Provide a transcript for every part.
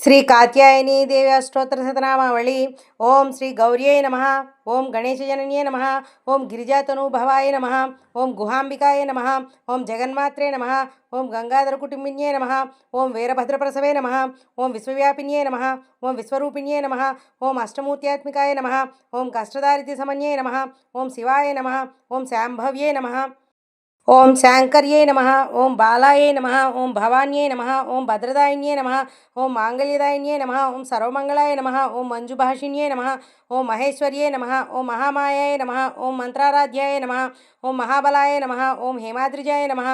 శ్రీ కాత్యాయని దేవి అష్టోత్తర శతనామావళి ఓం శ్రీ గౌర్యై నమ ఓం గణేశజనన్యే నమ ఓం గిరిజాతనూభవాయ నమ ఓం గుహాంబికాయ నమ ఓం జగన్మాత్రే నమ ఓం గంగాధర కుటుంబిన్యే నమ ఓం వీరభద్రప్రసవే నమ ఓం విశ్వవ్యాపిన్యే నమ ఓం విశ్వరూపిణ్యే నమ ఓం అష్టమూర్త్యాత్మికాయ నమ ఓం కష్టదారిద్ర్య సమన్యే నమ ఓం శివాయ నమ ఓం శాంభవ్యే నమ ఓం శాంకర్యే నమ ఓం బాలాయే నమ ఓం భవాన్యే నమ ఓం భద్రదాయిన్యే నమ ఓం మాంగళ్యదాయిన్యే నమ ఓం సర్వమంగళాయ నమ ఓం మంజుభాషిణ్యే నమ ఓం మహేశ్వర్యే నమ ఓం మహామాయాయ నమ ఓం మంత్రారాధ్యాయ నమ ఓం మహాబలాయ నమ ఓం హేమాద్రిజాయ నమ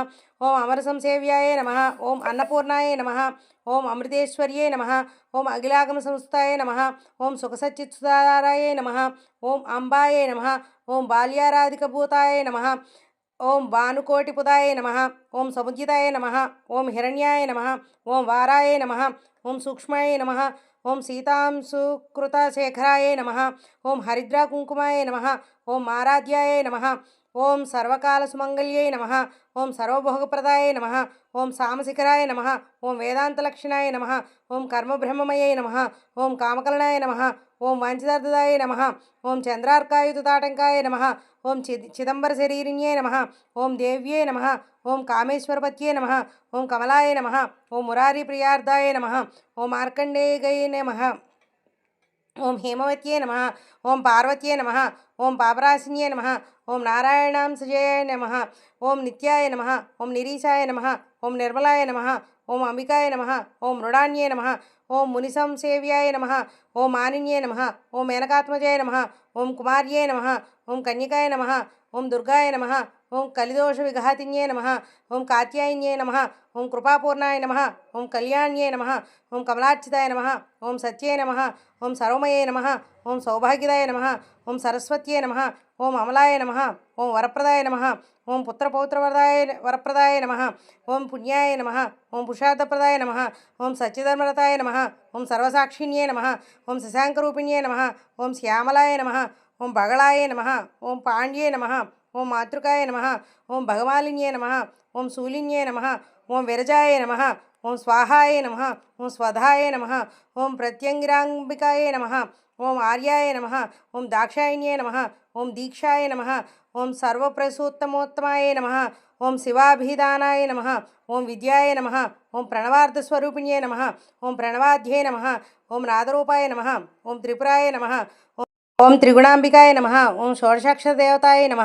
ఓం అమరసంసేవ్యాయ నమ ఓం అన్నపూర్ణాయ నమ ఓం అమృతేశ్వర్యే నమ ఓం అఖిలాగమ సంస్థాయ నమ ఓం సుఖసచ్చిత్సుదారాయ నమ ఓం అంబాయే నమ ఓం బాల్యారాధికభూతాయ నమ ఓం భానుకోటిపుదాయ నమ. ఓం సముద్యతాయ నమ. ఓం హిరణ్యాయ నమ. ఓం వారాయ నమ. ఓం సూక్ష్మాయ నమ. ఓం సీతాంశుకృతశేఖరాయ నమ. ఓం హరిద్రాకుంకుమాయ నమ. ఓం ఆరాధ్యాయ నమ. ఓం సర్వకాల సుమంగళ్యై నమ ఓం సర్వభోగప్రదాయ నమ ఓం సామశిఖరాయ నమ ఓం వేదాంతలక్షణాయ నమ ఓం కర్మబ్రహ్మమయ్యై నమ ఓం కామకలనాయ నమ ఓం వాంఛితార్థదాయ నమ ఓం చంద్రార్కాయుతాటంకాయ నమ ఓం చి చిదంబర శరీరిణ్యే నమ ఓం దేవ్యే నమ ఓం కామేశ్వరపత్యే నమ ఓం కమలాయ నమ ఓం మురారి ప్రియార్థాయ నమ ఓం మార్కండేయగై నమ ఓం హేమవత్యే నమ ఓం పార్వత్యే నమ ఓం పాపరాశిన్యే నమ ఓం నారాయణాంశజయ నమ ఓం నిత్యాయ నమ ఓం నిరీశాయ నమ ఓం నిర్మలాయ నమ ఓం అంబికాయ నమ ఓం మృడాన్యే నమ ఓం మునిసంసేవ్యాయ నమ ఓం మానిన్యే నమ ఓం మేనకాత్మజాయ నమ ఓం కుమార్యే నమ ఓం కన్యకాయ నమ ఓం దుర్గాయ నమ ఓం కలిదోష విఘాతిన్యే నమ ఓం కాత్యాయన్యే నమ ఓం కృపాపూర్ణాయ నమ ఓం కళ్యాణ్యే నమ ఓం కమలార్చితాయ నమ ఓం సత్యే నమ ఓం సరోమయే నమ ఓం సౌభాగ్యదాయ నమ ఓం సరస్వత్యే నమ ఓం అమలాయ నమ ఓం వరప్రదాయ నమ ఓం పుత్రపౌత్రవరదాయ వరప్రదాయ నమ ఓం పుణ్యాయ నమ ఓం పుషార్థప్రదాయ నమ ఓం సత్యధర్మరతాయ నమ ఓం సర్వసాక్షిణ్యే నమ ఓం శశాంకరూపిణ్యే నమ ఓం శ్యామలాయ నమ ఓం బగళాయ నమ ఓం పాండ్యే నమ ఓం మాతృకాయ నమ ఓం భగమాలిన్యే నమ ఓం శూలిన్యే నమ ఓం విరజాయ నమ ఓం స్వాహాయ నమ ఓం స్వధాయ నమ ఓం ప్రత్యంగిరాంబికాయ నమ ఓం ఆర్యాయ నమ ఓం దాక్షాయిన్యే నమ ఓం దీక్షాయ నమ ఓం సర్వప్రసూత్తమోత్తమాయ నమ ఓం శివాభిధానాయ నమ ఓం విద్యాయ నమ ఓం ప్రణవార్థస్వరూపిణ్యే నమ ఓం ప్రణవాధ్యే నమ ఓం నాదరూపాయ నమ ఓం త్రిపురాయ నమ ఓం త్రిగుణాంబికాయ నమ ఓం షోడశాక్షరదేవతాయ నమ